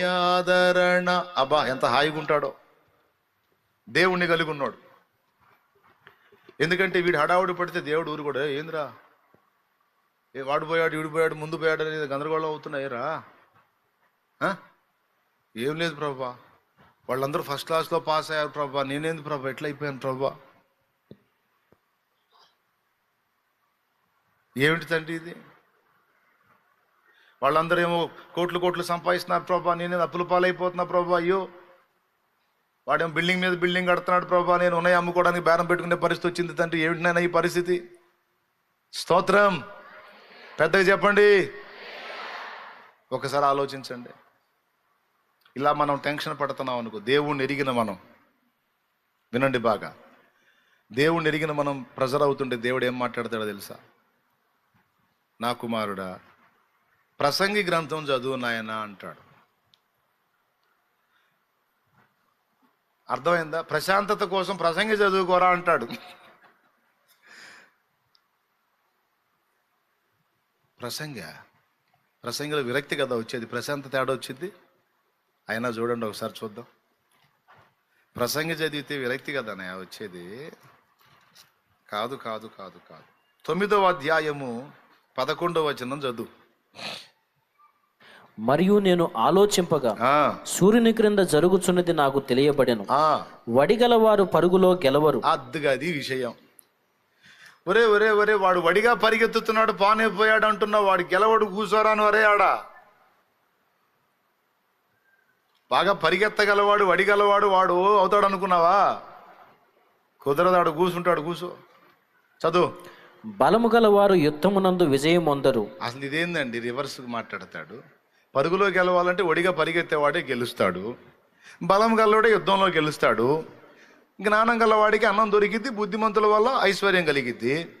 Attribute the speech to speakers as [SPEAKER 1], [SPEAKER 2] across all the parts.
[SPEAKER 1] ఆదరణ. అబ్బా ఎంత హాయిగా ఉంటాడో. దేవుణ్ణి కలిగి ఉన్నాడు. ఎందుకంటే వీడు హడావుడి పడితే దేవుడు ఊరు కూడా ఏందిరా? ఏ వాడు పోయాడు వీడు పోయాడు ముందు పోయాడు అనేది గందరగోళం అవుతున్నాయిరా ఆ? ఏం లేదు ప్రభా. వాళ్ళందరూ ఫస్ట్ క్లాస్లో పాస్ అయ్యారు ప్రభా. నేనేంది ప్రభా? ఎట్లా అయిపోయాను ప్రభా? ఏమిటి తండ్రి ఇది? వాళ్ళందరూ ఏమో కోట్లు కోట్లు సంపాదిస్తున్నారు ప్రభా నేనే అప్పుల పాలైపోతున్నా ప్రభా అయ్యో. వాడేమో బిల్డింగ్ మీద బిల్డింగ్ కడుతున్నాడు ప్రభా నేను ఉన్నాయి అమ్ముకోవడానికి బేరం పెట్టుకునే పరిస్థితి వచ్చింది తండ్రి. ఏమిటినైనా ఈ పరిస్థితి? స్తోత్రం. పెద్దగా చెప్పండి. ఒకసారి ఆలోచించండి. ఇలా మనం టెన్షన్ పడుతున్నాం అనుకో దేవుణ్ణి ఎరిగిన మనం. వినండి బాగా. దేవుణ్ణి ఎరిగిన మనం ప్రెజర్ అవుతుంటే దేవుడు ఏం మాట్లాడతాడో తెలుసా? నా కుమారుడా ప్రసంగి గ్రంథం చదువు నాయన అంటాడు. అర్థమైందా? ప్రశాంతత కోసం ప్రసంగి చదువుకోరా అంటాడు. ప్రసంగ ప్రసంగిలో విరక్తి కదా వచ్చేది? ప్రశాంతత తేడా వచ్చింది? అయినా చూడండి ఒకసారి చూద్దాం. ప్రసంగి చదివితే విరక్తి కదా వచ్చేది? కాదు కాదు కాదు కాదు. తొమ్మిదవ అధ్యాయము పదకొండవ వచనం చదువు.
[SPEAKER 2] మరియు నేను ఆలోచింపగా సూర్యుని క్రింద జరుగుచున్నది నాకు తెలియబడెను.
[SPEAKER 1] ఆ,
[SPEAKER 2] వడిగలవారు పరుగులో గెలవరు.
[SPEAKER 1] అద్దుగా అది విషయం. ఒరే ఒరే ఒరే వాడు వడిగా పరిగెత్తుతున్నాడు పానే పోయాడు అంటున్నావు వాడు గెలవడు కూసోరాను అరే ఆడా. బాగా పరిగెత్తగలవాడు వడిగలవాడు వాడు అవుతాడు అనుకున్నావా కుదరదాడు కూసుంటాడు కూసో. చదువు.
[SPEAKER 2] బలము గలవారు యుద్ధమునందు విజయం పొందరు
[SPEAKER 1] అసలు ఇదేందండి రివర్స్ మాట్లాడతాడు? పరుగులో గెలవాలంటే ఒడిగా పరిగెత్తేవాడే గెలుస్తాడు. బలం గల్లోడే యుద్ధంలో గెలుస్తాడు. జ్ఞానం గలవాడికి అన్నం దొరికిద్ది బుద్ధిమంతుల వల్ల ఐశ్వర్యం కలిగిద్ది.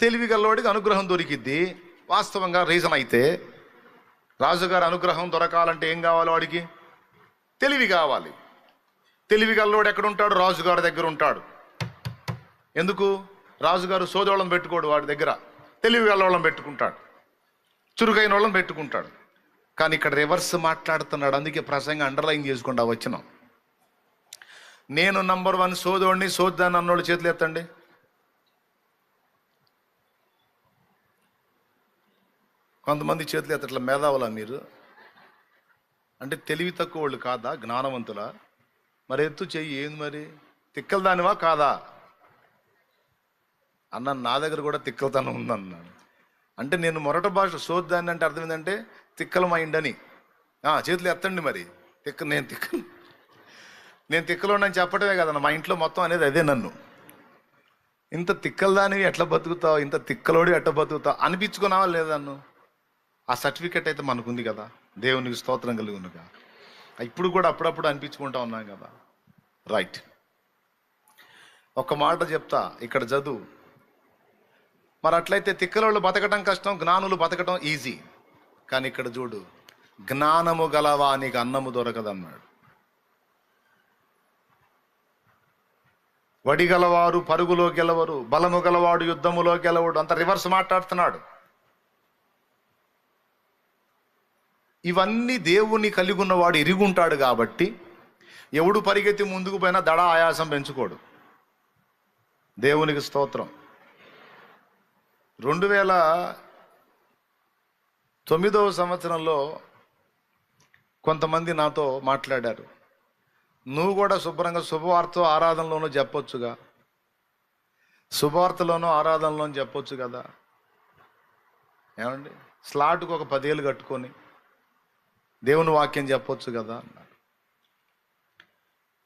[SPEAKER 1] తెలివి గలవాడికి అనుగ్రహం దొరికిద్ది. వాస్తవంగా రీజన్ అయితే రాజుగారి అనుగ్రహం దొరకాలంటే ఏం కావాలి వాడికి? తెలివి కావాలి. తెలివి గల్లోడు ఎక్కడుంటాడు? రాజుగారి దగ్గర ఉంటాడు. ఎందుకు? రాజుగారు సోదోళం పెట్టుకోడు వాడి దగ్గర. తెలివి గల్లోళం పెట్టుకుంటాడు. చురుకైన వాళ్ళని పెట్టుకుంటాడు. కానీ ఇక్కడ రివర్స్ మాట్లాడుతున్నాడు. అందుకే ప్రసంగం అండర్లైన్ చేసుకుంటా వచ్చినాం. నేను నంబర్ వన్ సోదోడిని సోద్దాన్ని అన్నోళ్ళు చేతులు ఎత్తండి. కొంతమంది చేతులు ఎత్తట్ల మేధావులా మీరు? అంటే తెలివి తక్కువ వాళ్ళు కాదా? జ్ఞానవంతులా? మరి ఎత్తు చెయ్యి ఏంది మరి? తిక్కలు దానివా కాదా? అన్న నా దగ్గర కూడా తిక్కలతనం ఉందన్నాడు. అంటే నేను మొరట భాష సోద్దాన్ని అంటే అర్థం ఏంటంటే తిక్కల మైండ్ అని చేతులు ఎత్తండి మరి. తిక్క నేను తిక్క నేను తిక్కలో నేను చెప్పటమే కదన్న మా ఇంట్లో మొత్తం అనేది అదే నన్ను. ఇంత తిక్కలు దానివి ఎట్లా బతుకుతావు? ఇంత తిక్కలోడు ఎట్లా బతుకుతావు? అనిపించుకున్నావా లేదా నన్ను? ఆ సర్టిఫికెట్ అయితే మనకుంది కదా. దేవునికి స్తోత్రం కలిగి ఉందిగా ఇప్పుడు కూడా అప్పుడప్పుడు అనిపించుకుంటా ఉన్నాం కదా. రైట్ ఒక మాట చెప్తా ఇక్కడ చదువు. మరి అట్లయితే తిక్కలోళ్ళు బతకటం కష్టం జ్ఞానులు బతకటం ఈజీ కానీ ఇక్కడ చూడు జ్ఞానము గలవా నీకు అన్నము దొరకదన్నాడు. వడిగలవారు పరుగులో గెలవరు బలము గలవాడు యుద్ధములో గెలవడు అంత రివర్స్ మాట్లాడుతున్నాడు. ఇవన్నీ దేవుని కలిగి ఉన్నవాడు ఇరుగుంటాడు కాబట్టి ఎవడు పరిగెత్తి ముందుకు పోయినా దడ ఆయాసం పెంచుకోడు. దేవునికి స్తోత్రం. రెండు వేల తొమ్మిదవ సంవత్సరంలో కొంతమంది నాతో మాట్లాడారు. నువ్వు కూడా శుభ్రంగా శుభవార్త ఆరాధనలోనూ చెప్పొచ్చుగా. శుభవార్తలోనూ ఆరాధనలోనూ చెప్పొచ్చు కదా. ఏమండి? స్లాట్కు ఒక పదేళ్ళు కట్టుకొని దేవుని వాక్యం చెప్పొచ్చు కదా అన్నాడు.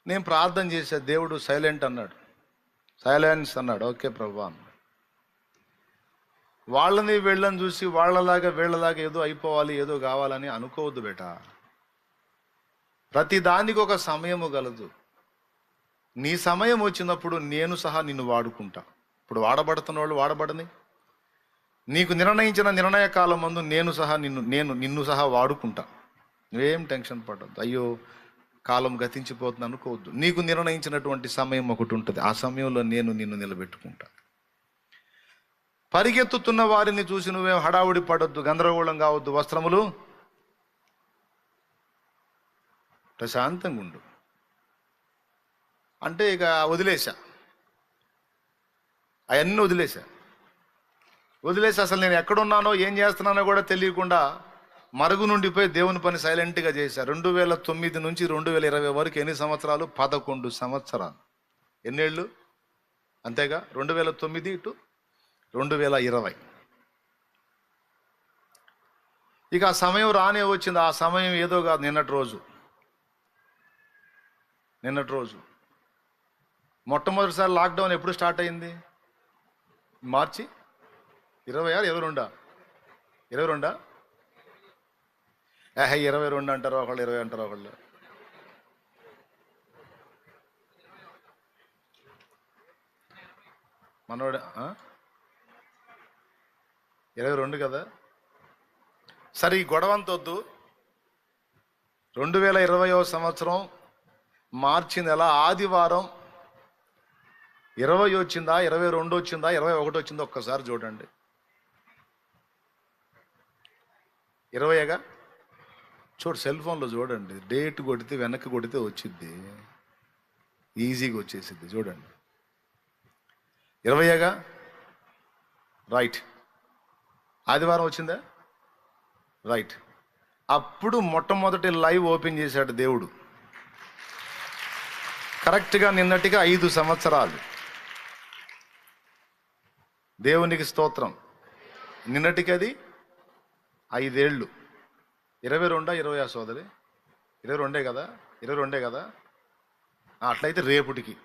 [SPEAKER 1] నేను ప్రార్థన చేశా దేవుడు సైలెంట్ అన్నాడు. సైలెన్స్ అన్నాడు. ఓకే ప్రభు అన్నాడు. వాళ్ళని వీళ్ళని చూసి వాళ్ళలాగా వీళ్ళలాగా ఏదో అయిపోవాలి ఏదో కావాలని అనుకోవద్దు బేట. ప్రతి దానికి ఒక సమయము గలదు. నీ సమయం వచ్చినప్పుడు నేను సహా నిన్ను వాడుకుంటా. ఇప్పుడు వాడబడుతున్న వాళ్ళు వాడబడని. నీకు నిర్ణయించిన నిర్ణయ కాలం మందు నేను సహా నిన్ను నేను నిన్ను సహా వాడుకుంటా. నువ్వేం టెన్షన్ పడద్దు. అయ్యో కాలం గతించిపోతుంది అనుకోవద్దు నీకు నిర్ణయించినటువంటి సమయం ఒకటి ఉంటుంది. ఆ సమయంలో నేను నిన్ను నిలబెట్టుకుంటా. పరిగెత్తుతున్న వారిని చూసి నువ్వేం హడావుడి పడొద్దు గందరగోళం కావద్దు వస్త్రములు. ప్రశాంతంగా ఉండు అంటే ఇక వదిలేసా అవన్నీ వదిలేసా వదిలేసి అసలు నేను ఎక్కడున్నానో ఏం చేస్తున్నానో కూడా తెలియకుండా మరుగు నుండిపోయి దేవుని పని సైలెంట్గా చేశా. రెండు వేల తొమ్మిది నుంచి రెండు వేల ఇరవై వరకు ఎన్ని సంవత్సరాలు? పదకొండు సంవత్సరాలు. ఎన్నేళ్ళు? అంతేగా? రెండు వేల తొమ్మిది టు రెండు వేల ఇరవై. ఇక ఆ సమయం రానే వచ్చింది. ఆ సమయం ఏదో కాదు. నిన్నటి రోజు. నిన్నటి రోజు. మొట్టమొదటిసారి లాక్డౌన్ ఎప్పుడు స్టార్ట్ అయింది? మార్చి? ఇరవై ఆరు ఇరవై రెండా? ఇరవై రెండా? ఏహే ఇరవై రెండు అంటారు ఒకళ్ళు ఇరవై అంటారు ఒకళ్ళు. మనోడు ఇరవై రెండు కదా? సరే ఈ గొడవంత వద్దు. రెండు వేల ఇరవయో సంవత్సరం మార్చి నెల ఆదివారం ఇరవై వచ్చిందా ఇరవై రెండు వచ్చిందా ఇరవై ఒకటి వచ్చిందా ఒక్కసారి చూడండి. ఇరవైగా చూడు సెల్ ఫోన్లో చూడండి. డేట్ కొడితే వెనక్కి కొడితే వచ్చింది ఈజీగా వచ్చేసింది చూడండి. ఇరవైగా రైట్. ఆదివారం వచ్చిందా? రైట్ అప్పుడు మొట్టమొదటి లైవ్ ఓపెన్ చేశాడు దేవుడు. కరెక్ట్గా నిన్నటిగా ఐదు సంవత్సరాలు. దేవునికి స్తోత్రం. నిన్నటికి అది ఐదేళ్ళు. ఇరవై రెండా ఇరవై ఆ సోదరి? ఇరవై రెండే కదా? ఇరవై రెండే కదా? అట్లయితే రేపుటికి.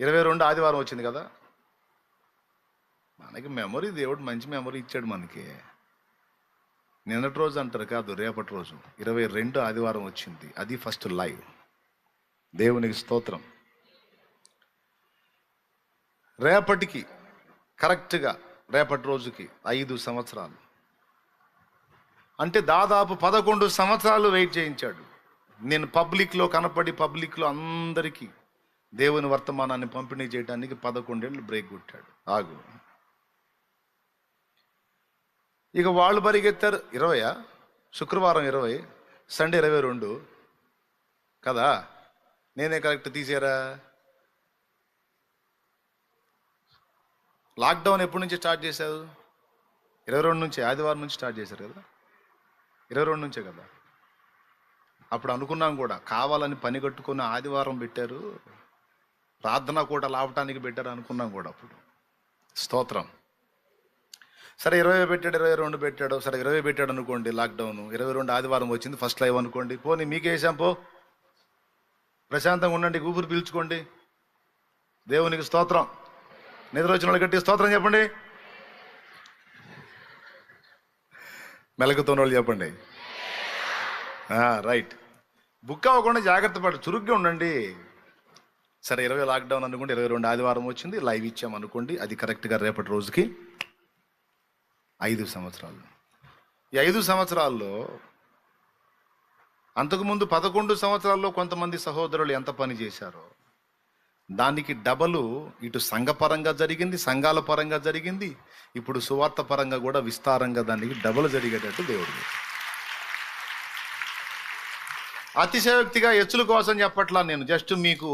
[SPEAKER 1] ఇరవై రెండు ఆదివారం వచ్చింది కదా? మనకి మెమరీ దేవుడు మంచి మెమరీ ఇచ్చాడు మనకి. నిన్నటి రోజు అంటారు కాదు రేపటి రోజు. ఇరవై రెండు ఆదివారం వచ్చింది. అది ఫస్ట్ లైవ్ దేవునికి స్తోత్రం. రేపటికి కరెక్ట్గా రేపటి రోజుకి ఐదు సంవత్సరాలు. అంటే దాదాపు పదకొండు సంవత్సరాలు వెయిట్ చేయించాడు. నేను పబ్లిక్లో కనపడి పబ్లిక్లో అందరికీ దేవుని వర్తమానాన్ని పంపిణీ చేయడానికి పదకొండేళ్ళు బ్రేక్ కొట్టాడు. ఆగు. ఇక వాళ్ళు పరిగెత్తారు. ఇరవయా? శుక్రవారం ఇరవై సండే ఇరవై రెండు. కదా? నేనే కరెక్ట్ తీసారా? లాక్డౌన్ ఎప్పటి నుంచి స్టార్ట్ చేశారు ఇరవై రెండు నుంచి ఆదివారం నుంచి స్టార్ట్ చేశారు కదా? ఇరవై రెండు నుంచే కదా? అప్పుడు అనుకున్నాం కూడా కావాలని పని కట్టుకుని ఆదివారం పెట్టారు. ప్రార్థన కూడా లావటానికి పెట్టారు అనుకున్నాం కూడా అప్పుడు. స్తోత్రం. సరే ఇరవై పెట్టాడు ఇరవై రెండు పెట్టాడు సరే ఇరవై పెట్టాడు అనుకోండి లాక్డౌన్. ఇరవై రెండు ఆదివారం వచ్చింది ఫస్ట్ లైవ్ అనుకోండి. పోనీ మీకే వేసాం పో. ప్రశాంతంగా ఉండండి ఊపిరి పీల్చుకోండి. దేవునికి స్తోత్రం. నిద్ర వచ్చిన వాళ్ళు గట్టి స్తోత్రం చెప్పండి. మెలకుతున్న వాళ్ళు చెప్పండి రైట్. బుక్ అవ్వకుండా జాగ్రత్త పడు చురుగ్గా ఉండండి. సరే ఇరవై లాక్డౌన్ అనుకోండి ఇరవై రెండు ఆదివారం వచ్చింది లైవ్ ఇచ్చాం అనుకోండి అది కరెక్ట్గా రేపటి రోజుకి ఐదు సంవత్సరాలు. ఈ ఐదు సంవత్సరాల్లో అంతకుముందు పదకొండు సంవత్సరాల్లో కొంతమంది సహోదరులు ఎంత పని చేశారో దానికి డబలు ఇటు సంఘపరంగా జరిగింది సంఘాల పరంగా జరిగింది ఇప్పుడు సువార్త పరంగా కూడా విస్తారంగా దానికి డబల్ జరిగేటట్టు దేవుడు అతిశయోక్తిగా ఎచ్చుల కోసం చెప్పట్లా నేను జస్ట్ మీకు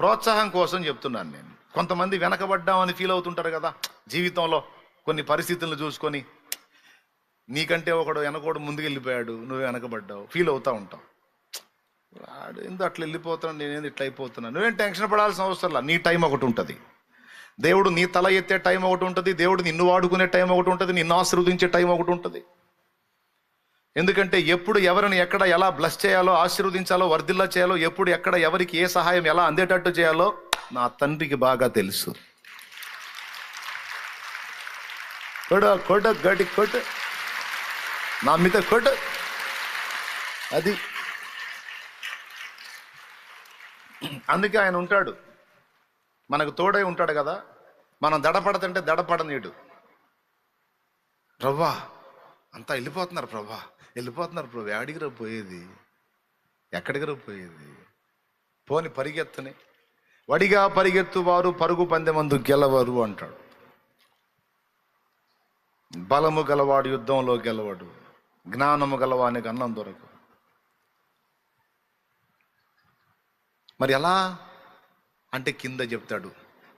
[SPEAKER 1] ప్రోత్సాహం కోసం చెప్తున్నాను నేను. కొంతమంది వెనకబడ్డామని ఫీల్ అవుతుంటారు కదా. జీవితంలో కొన్ని పరిస్థితులను చూసుకొని నీకంటే ఒకడు వెనకోడు ముందుకెళ్ళిపోయాడు నువ్వు వెనకబడ్డావు. ఫీల్ అవుతా ఉంటావు వాడు ఎందుకు అట్లా వెళ్ళిపోతున్నాను నేనేది ఇట్లా అయిపోతున్నాను. నువ్వేం టెన్షన్ పడాల్సిన అవసరంలా నీ టైం ఒకటి ఉంటుంది. దేవుడు నీ తల ఎత్తే టైం ఒకటి ఉంటుంది. దేవుడు నిన్ను వాడుకునే టైం ఒకటి ఉంటుంది. నిన్ను ఆశీర్వదించే టైం ఒకటి ఉంటుంది. ఎందుకంటే ఎప్పుడు ఎవరిని ఎక్కడ ఎలా బ్లస్ చేయాలో ఆశీర్వదించాలో వర్ధిల్లా చేయాలో ఎప్పుడు ఎక్కడ ఎవరికి ఏ సహాయం ఎలా అందేటట్టు చేయాలో నా తండ్రికి బాగా తెలుసు. కొడ కొడ గడి కొట్టు నా మీద కొట్టు అది. అందుకే ఆయన ఉంటాడు. మనకు తోడై ఉంటాడు కదా. మనం దడపడతంటే దడపడనీడు. ప్రవ్వా అంతా వెళ్ళిపోతున్నారు ప్రభా వెళ్ళిపోతున్నారు ప్రభు యాడికి రా పోయేది? ఎక్కడికి రా పోయేది? పోని పరిగెత్తని. వడిగా పరిగెత్తువారు పరుగు పందెమందు గెలవరు అంటాడు. బలము గలవాడు యుద్ధంలో గెలవడు. జ్ఞానము గలవానికి అన్నం దొరకదు. మరి ఎలా? అంటే కింద చెప్తాడు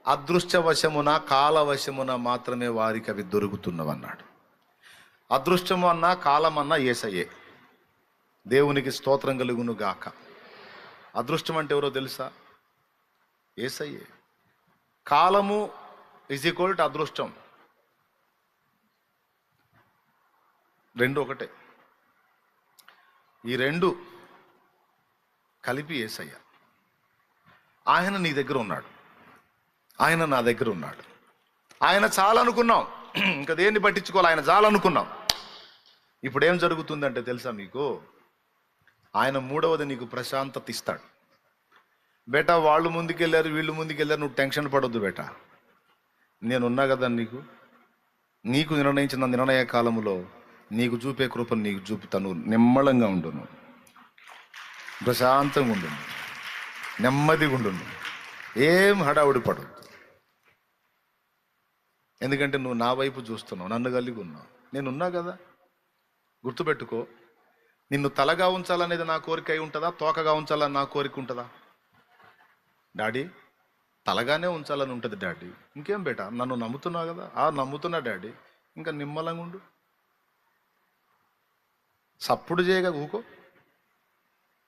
[SPEAKER 1] అదృష్టవశమున కాలవశమున మాత్రమే వారికి అవి దొరుకుతున్నవన్నాడు. అదృష్టము అన్నా కాలమన్నా ఏసయ్యే దేవునికి స్తోత్రం కలుగును గాక అదృష్టం అంటే ఎవరో తెలుసా? ఏసయ్యే. కాలము ఇజ్ ఈక్వల్ టు అదృష్టం. రెండు ఒకటే. ఈ రెండు కలిపి ఏసయ్య. ఆయన నీ దగ్గర ఉన్నాడు. ఆయన నా దగ్గర ఉన్నాడు. ఆయన చాలనుకున్నాం. ఇంకా దేన్ని పట్టించుకోవాలి? ఆయన చాలనుకున్నాం. ఇప్పుడు ఏం జరుగుతుందంటే తెలుసా మీకు? ఆయన మూడవది నీకు ప్రశాంతత ఇస్తాడు. బేటా వాళ్ళు ముందుకెళ్ళారు వీళ్ళు ముందుకెళ్ళారు నువ్వు టెన్షన్ పడొద్దు బేటా. నేనున్నా కదా నీకు? నీకు నిర్ణయించిన నిర్ణయ కాలంలో నీకు చూపే కృపను నీకు చూపుతాను నిమ్మళంగా ఉండును ప్రశాంతంగా ఉండును నెమ్మదిగా ఉండును ఏం హడావుడి పడద్దు. ఎందుకంటే నువ్వు నా వైపు చూస్తున్నావు నన్ను కలిగి ఉన్నావు. నేనున్నా కదా? గుర్తుపెట్టుకో నిన్ను తలగా ఉంచాలనేది నా కోరిక అయి ఉంటుందా? తోకగా ఉంచాలని నా కోరిక ఉంటుందా? డాడీ తలగానే ఉంచాలని ఉంటుంది డాడీ. ఇంకేం బేట? నన్ను నమ్ముతున్నావు కదా? ఆ నమ్ముతున్నా డాడీ. ఇంకా నిమ్మలంగా ఉండు. సప్పుడు చేయగా ఊకో.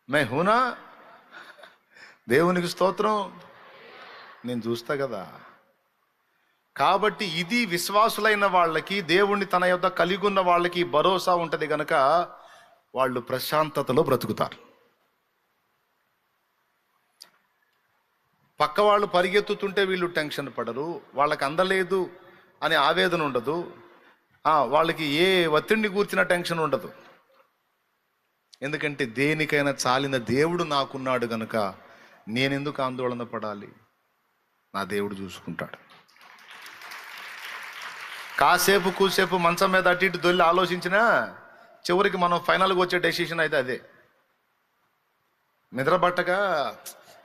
[SPEAKER 1] మే హూనా? దేవునికి స్తోత్రం. నేను చూస్తా కదా. కాబట్టి ఇది విశ్వాసులైన వాళ్ళకి దేవుణ్ణి తన యొక్క కలిగి ఉన్న వాళ్ళకి భరోసా ఉంటుంది గనక వాళ్ళు ప్రశాంతతలో బ్రతుకుతారు. పక్క వాళ్ళు పరిగెత్తుతుంటే వీళ్ళు టెన్షన్ పడరు వాళ్ళకి అందలేదు అనే ఆవేదన ఉండదు. వాళ్ళకి ఏ ఒత్తిడిని కూర్చిన టెన్షన్ ఉండదు. ఎందుకంటే దేనికైనా చాలిన దేవుడు నాకున్నాడు గనుక నేనెందుకు ఆందోళన పడాలి? నా దేవుడు చూసుకుంటాడు. కాసేపు కూసేపు మంచం మీద అటు ఇటు దొల్లి ఆలోచించినా చివరికి మనం ఫైనల్గా వచ్చే డెసిషన్ అయితే అదే. నిద్రపట్టక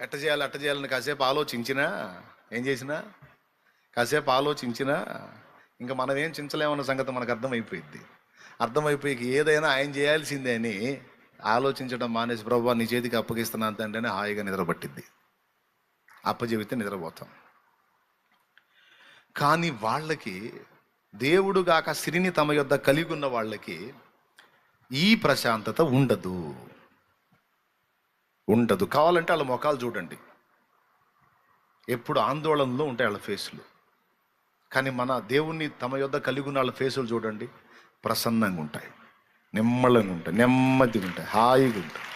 [SPEAKER 1] ఎట్ట చేయాలి అట్ట చేయాలని కాసేపు ఆలోచించినా ఏం చేసినా కాసేపు ఆలోచించినా ఇంకా మనం ఏం చించలేమన్న సంగతి మనకు అర్థమైపోయింది అర్థమైపోయి ఏదైనా ఆయన చేయాల్సిందే అని ఆలోచించడం మానేసి ప్రభు నీ చేతికి అప్పగిస్తున్నా తండ్రి హాయిగా నిద్రపట్టిద్ది. అప్పచెబితే నిద్రపోతాం. కానీ వాళ్ళకి దేవుడు గాక సిరిని తమ యొద్ద కలిగి ఉన్న వాళ్ళకి ఈ ప్రశాంతత ఉండదు. ఉండదు. కావాలంటే వాళ్ళ ముఖాలు చూడండి. ఎప్పుడు ఆందోళనలో ఉంటాయి వాళ్ళ ఫేసులు. కానీ మన దేవుణ్ణి తమ యొద్ద కలిగి ఉన్న వాళ్ళ ఫేసులు చూడండి. ప్రసన్నంగా ఉంటాయి. నిమ్మలంగా ఉంటాయి. నెమ్మదిగా ఉంటాయి. హాయిగా ఉంటాయి.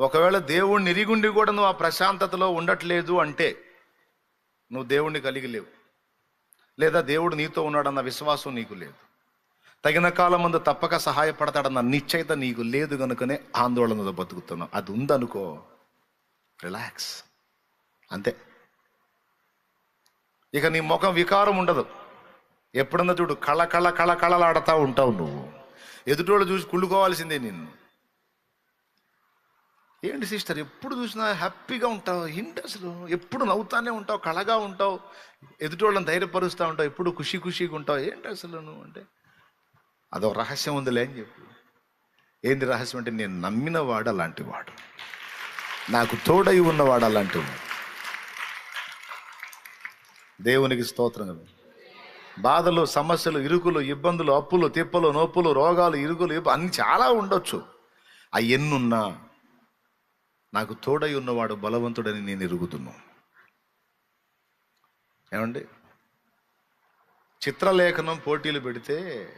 [SPEAKER 1] ఒకవేళ దేవుణ్ణి ఎరిగుండి కూడా నువ్వు ఆ ప్రశాంతతలో ఉండట్లేదు అంటే నువ్వు దేవుణ్ణి కలిగి లేవు. లేదా దేవుడు నీతో ఉన్నాడన్న విశ్వాసం నీకు లేదు. తగిన కాలం ముందు తప్పక సహాయపడతాడన్న నిశ్చయిత నీకు లేదు కనుకనే ఆందోళనలో బతుకుతున్నావు. అది ఉందనుకో. రిలాక్స్ అంతే. ఇక నీ ముఖం వికారం ఉండదు. ఎప్పుడన్నా చూడు కళ కళ కళ కళలాడుతూ ఉంటావు నువ్వు. ఎదుటోళ్ళు చూసి కుళ్ళుకోవాల్సిందే నిన్ను. ఏంటి సిస్టర్ ఎప్పుడు చూసినా హ్యాపీగా ఉంటావు ఏంటి అసలు? ఎప్పుడు నవ్వుతానే ఉంటావు కళగా ఉంటావు ఎదుటోళ్ళని ధైర్యపరుస్తూ ఉంటావు ఎప్పుడు ఖుషి ఖుషిగా ఉంటావు ఏంటి అసలు నువ్వు అంటే? అదో రహస్యం ఉందిలే అని చెప్పి. ఏంది రహస్యం అంటే నేను నమ్మిన వాడు అలాంటి వాడు. నాకు తోడై ఉన్నవాడు అలాంటి వాడు. దేవునికి స్తోత్రం కదా. బాధలు సమస్యలు ఇరుకులు ఇబ్బందులు అప్పులు తిప్పలు నొప్పులు రోగాలు ఇరుకులు అన్ని చాలా ఉండొచ్చు. ఆ నాకు తోడై ఉన్నవాడు బలవంతుడని నేను ఎరుగుతున్నాను ఏమండి? చిత్రలేఖనం పోటీలు పెడితే